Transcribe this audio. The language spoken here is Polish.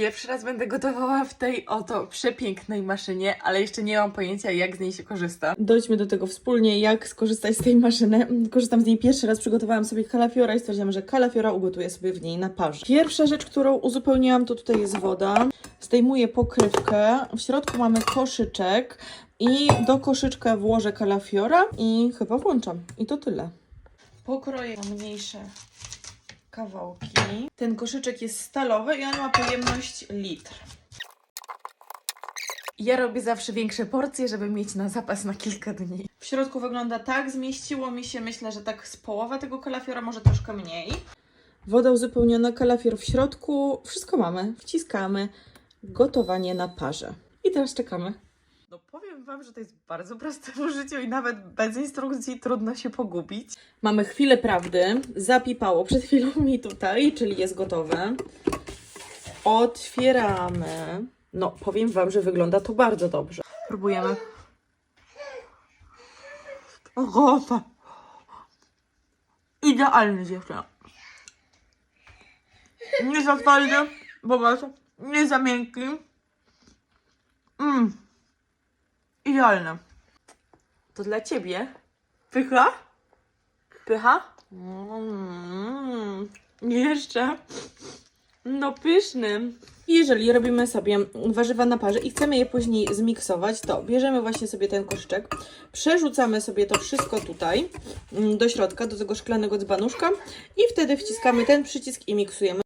Pierwszy raz będę gotowała w tej oto przepięknej maszynie, ale jeszcze nie mam pojęcia, jak z niej się korzysta. Dojdźmy do tego wspólnie, jak skorzystać z tej maszyny. Korzystam z niej pierwszy raz, przygotowałam sobie kalafiora i stwierdziłam, że kalafiora ugotuję sobie w niej na parze. Pierwsza rzecz, którą uzupełniłam, to tutaj jest woda. Zdejmuję pokrywkę. W środku mamy koszyczek i do koszyczka włożę kalafiora i chyba włączam. I to tyle. Pokroję na mniejsze kawałki. Ten koszyczek jest stalowy i on ma pojemność litr. Ja robię zawsze większe porcje, żeby mieć na zapas na kilka dni. W środku wygląda tak, zmieściło mi się, myślę, że tak z połowa tego kalafiora, może troszkę mniej. Woda uzupełniona, kalafior w środku, wszystko mamy, wciskamy, gotowanie na parze. I teraz czekamy. No powiem Wam, że to jest bardzo proste w użyciu i nawet bez instrukcji trudno się pogubić. Mamy chwilę prawdy. Zapipało przed chwilą mi tutaj, czyli jest gotowe. Otwieramy. No, powiem Wam, że wygląda to bardzo dobrze. Próbujemy. Gotowe. Idealny dziewczyna. Nie za twardy, popatrz. Nie za miękki. To dla ciebie. Pycha? Pycha? Mm, jeszcze. No pyszny. Jeżeli robimy sobie warzywa na parze i chcemy je później zmiksować, to bierzemy właśnie sobie ten koszyczek, przerzucamy sobie to wszystko tutaj mm, do środka, do tego szklanego dzbanuszka i wtedy wciskamy ten przycisk i miksujemy.